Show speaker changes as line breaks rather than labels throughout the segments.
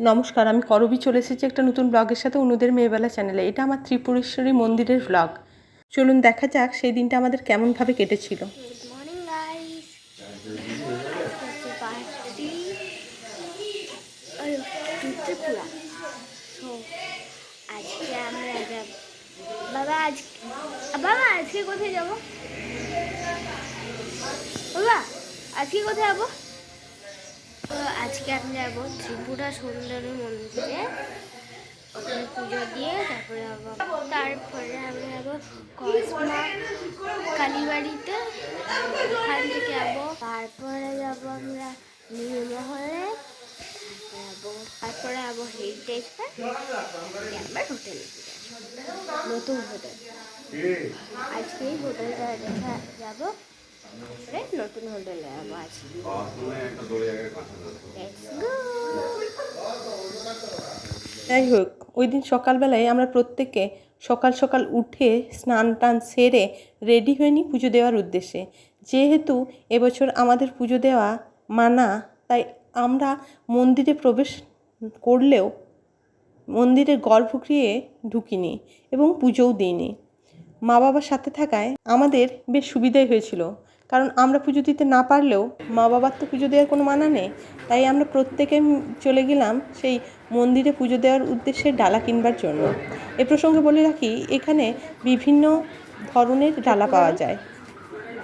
নমস্কার, আমি করবি চলে এসেছি একটা নতুন ব্লগের সাথে অনুদের মেয়েবেলা চ্যানেলে। এটা আমার ত্রিপুরেশ্বরী মন্দিরের ব্লগ চলুন দেখা যাক সেই দিনটা আমাদের কেমনভাবে কেটেছিল।
বাবা বাবা আজকে কোথায় যাব বাবা, আজকে কোথায় যাব? আজকে আমি যাব ত্রিপুরা সুন্দরী মন্দিরে। ওখানে পুজো দিয়ে তারপরে তারপরে আমি যাব কসমা কালীবাড়িতে। ওখান থেকে যাব। তারপরে যাব আমরা নীলমহলে। যাব। তারপরে যাব হেরিটেজ আমরা হোটেলে নতুন হোটেল আজকে হোটেলটা দেখা যাব। নতুন
যাই হোক, ওই দিন সকালবেলায় আমরা প্রত্যেকে সকাল সকাল উঠে স্নান টান সেরে রেডি হয়ে নিই পুজো দেওয়ার উদ্দেশ্যে। যেহেতু এবছর আমাদের পুজো দেওয়া মানা, তাই আমরা মন্দিরে প্রবেশ করলেও মন্দিরের গর্ভগৃহে ঢুকিনি এবং পুজোও দিইনি। মা বাবার সাথে থাকায় আমাদের বেশ সুবিধাই হয়েছিল। কারণ আমরা পুজো দিতে না পারলেও মা বাবার তো পুজো দেওয়ার কোনো মানা নেই। তাই আমরা প্রত্যেকে চলে গেলাম সেই মন্দিরে পুজো দেওয়ার উদ্দেশ্যে ডালা কিনবার জন্য। এ প্রসঙ্গে বলে রাখি, এখানে বিভিন্ন ধরনের ডালা পাওয়া যায়।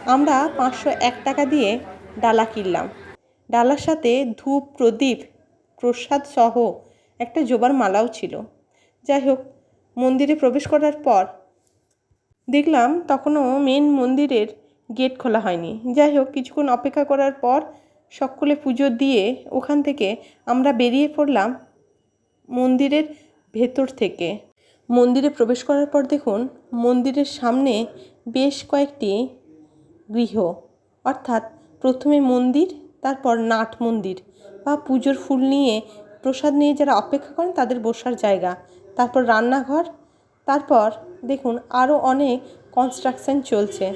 আমরা পাঁচশো এক টাকা দিয়ে ডালা কিনলাম। ডালার সাথে ধূপ, প্রদীপ, প্রসাদ সহ একটা জোবার মালাও ছিল। যাই হোক, মন্দিরে প্রবেশ করার পর দেখলাম তখনও মেন মন্দিরের গেট খোলা হয়নি। যাই হোক, কিছুক্ষণ অপেক্ষা করার পর সকলে পুজো দিয়ে ওখান থেকে আমরা বেরিয়ে পড়লাম মন্দিরের ভেতর থেকে। মন্দিরে প্রবেশ করার পর দেখুন, মন্দিরের সামনে বেশ কয়েকটি গৃহ। অর্থাৎ প্রথমে মন্দির, তারপর নাট মন্দির বা পুজোর ফুল নিয়ে প্রসাদ নিয়ে যারা অপেক্ষা করেন তাদের বসার জায়গা। তারপর রান্নাঘর, তারপর দেখুন আরও অনেক কনস্ট্রাকশন চলছে।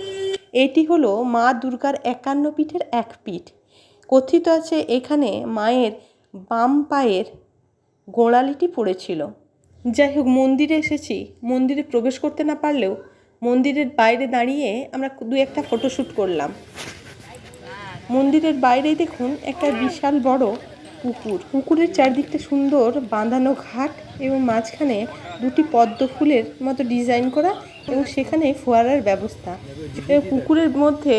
এটি হলো মা দুর্গার একান্ন পীঠের এক পীঠ। কথিত আছে এখানে মায়ের বাম পায়ের গোড়ালিটি পড়েছিল। যাই হোক, মন্দিরে এসেছি। মন্দিরে প্রবেশ করতে না পারলেও মন্দিরের বাইরে দাঁড়িয়ে আমরা দু একটা ফটোশ্যুট করলাম। মন্দিরের বাইরেই দেখুন একটা বিশাল বড় পুকুর। পুকুরের চারদিকটা সুন্দর বাঁধানো ঘাট এবং মাঝখানে দুটি পদ্ম ফুলের মতো ডিজাইন করা এবং সেখানে ফোয়ারার ব্যবস্থা। পুকুরের মধ্যে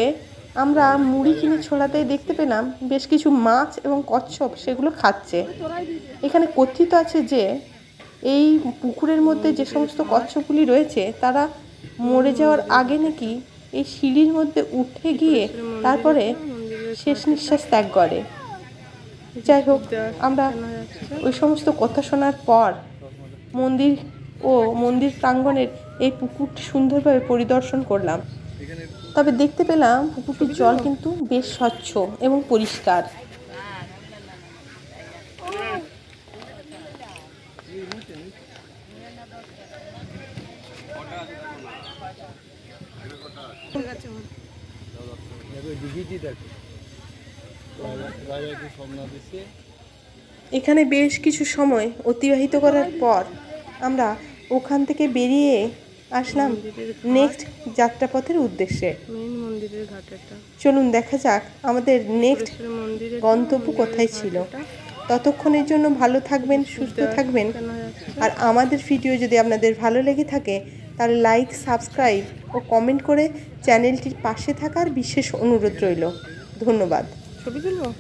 আমরা মুড়ি কিনে ছোড়াতে দেখতে পেলাম বেশ কিছু মাছ এবং কচ্ছপ সেগুলো খাচ্ছে। এখানে কথিত আছে যে, এই পুকুরের মধ্যে যে সমস্ত কচ্ছপগুলি রয়েছে, তারা মরে যাওয়ার আগে নাকি এই সিঁড়ির মধ্যে উঠে গিয়ে তারপরে শেষ নিঃশ্বাস ত্যাগ করে। যাই হোক, আমরা ওই সমস্ত কথা শোনার পর মন্দির ও মন্দির প্রাঙ্গণের এই পুকুরটি সুন্দরভাবে পরিদর্শন করলাম। তবে দেখতে পেলাম পুকুরটির জল কিন্তু বেশ স্বচ্ছ এবং পরিষ্কার।
দেখো।
এখানে বেশ কিছু সময় অতিবাহিত করার পর আমরা ওখান থেকে বেরিয়ে আসলাম নেক্সট যাত্রাপথের উদ্দেশ্যে। চলুন দেখা যাক আমাদের নেক্সট গন্তব্য কোথায় ছিল। ততক্ষণের জন্য ভালো থাকবেন সুস্থ থাকবেন। আর আমাদের ভিডিও যদি আপনাদের ভালো লেগে থাকে তাহলে লাইক সাবস্ক্রাইব ও কমেন্ট করে চ্যানেলটির পাশে থাকার বিশেষ অনুরোধ রইল। ধন্যবাদ।
Видели его?